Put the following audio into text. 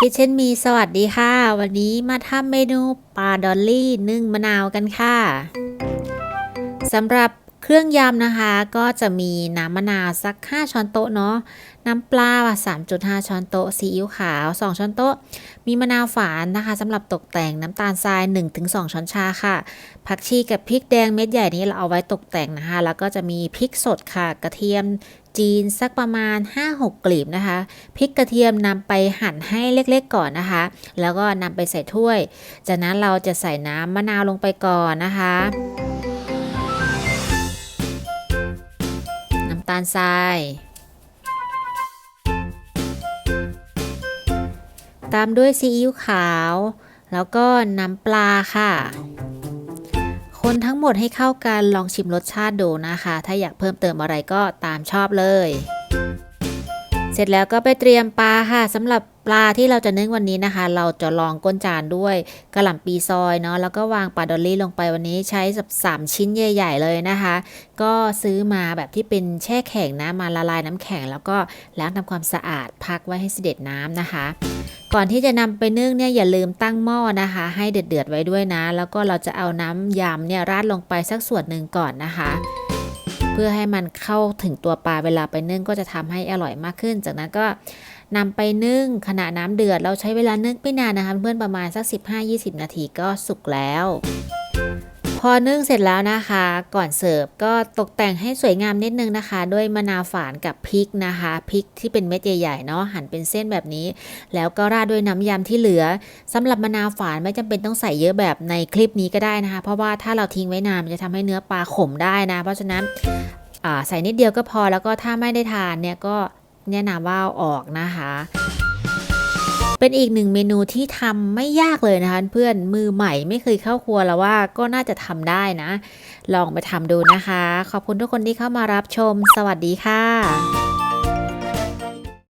คิดเช่นมีสวัสดีค่ะ วันนี้มาทำเมนูปลาดอลลี่นึ่งมะนาวกันค่ะสำหรับเครื่องยำนะคะ ก็จะมีน้ำมะนาวสัก 5 ช้อนโต๊ะเนาะน้ำปลา 3.5 ช้อนโต๊ะซีอิ๊วขาว 2 ช้อนโต๊ะ มีมะนาวฝานนะคะสำหรับตกแต่งน้ำตาลทราย 1-2 ช้อนชาค่ะ ผักชีกับพริกแดงเม็ดใหญ่นี้เราเอาไว้ตกแต่งนะคะ แล้วก็จะมีพริกสดค่ะ กระเทียม จีนสักประมาณ 5-6 กลีบนะคะพริกกระเทียมนำไปหั่นให้เล็กๆก่อนนะคะ แล้วก็นำไปใส่ถ้วย จากนั้นเราจะใส่น้ำมะนาวลงไปก่อนนะคะน้ำตาลทรายตามด้วยซีอิ๊วขาว แล้วก็น้ำปลาค่ะ คนทั้งหมดให้เข้ากันลองชิมรสชาติดูนะคะ ถ้าอยากเพิ่มเติมอะไรก็ตามชอบเลย เสร็จแล้วก็ไปเตรียมปลาค่ะสำหรับ ปลาที่เราจะนึ่งวันนี้นะคะ เราจะลองก้นจานด้วยกระหล่ำปีซอยเนาะแล้วก็วางปลาดอลลี่ลงไปวันนี้ใช้สามชิ้นใหญ่ ๆ เลยนะคะ ก็ซื้อมาแบบที่เป็นแช่แข็งนะมาละลายน้ำแข็ง แล้วก็ล้างทำความสะอาดพักไว้ให้เสด็จน้ำนะคะ ก่อนที่จะนำไปนึ่งเนี่ยอย่าลืมตั้งหม้อนะคะ ให้เดือดๆไว้ด้วยนะ แล้วก็เราจะเอาน้ำยำเนี่ยราดลงไปสักส่วนหนึ่งก่อนนะคะเพื่อให้มันเข้าถึงตัวปลาเวลาไปนึ่งก็จะทำให้อร่อยมากขึ้น จากนั้นก็ นำไปนึ่งขณะน้ำเดือด เราใช้เวลานึ่งไม่นานนะคะเพื่อนประมาณสัก 15-20 นาทีก็สุกแล้ว พอนึ่งเสร็จแล้วนะคะ ก่อนเสิร์ฟก็ตกแต่งให้สวยงามนิดนึงนะคะ ด้วยมะนาวฝานกับพริกนะคะพริกที่เป็นเม็ดใหญ่ๆเนาะหั่นเป็นเส้นแบบนี้ แล้วก็ราดด้วยน้ำยำที่เหลือสำหรับมะนาวฝานไม่จำเป็นต้องใส่เยอะแบบในคลิปนี้ก็ได้นะคะ เพราะว่าถ้าเราทิ้งไว้นานมันจะทำให้เนื้อปลาขมได้นะ เพราะฉะนั้นใส่นิดเดียวก็พอแล้วก็ถ้าไม่ได้ทานเนี่ยก็ แนะนำว่าเอาออกนะคะ เป็นอีกหนึ่งเมนูที่ทำไม่ยากเลยนะคะเพื่อนมือใหม่ไม่เคยเข้าครัวแล้วว่าก็น่าจะทำได้นะ ลองไปทำดูนะคะ ขอบคุณทุกคนที่เข้ามารับชม สวัสดีค่ะ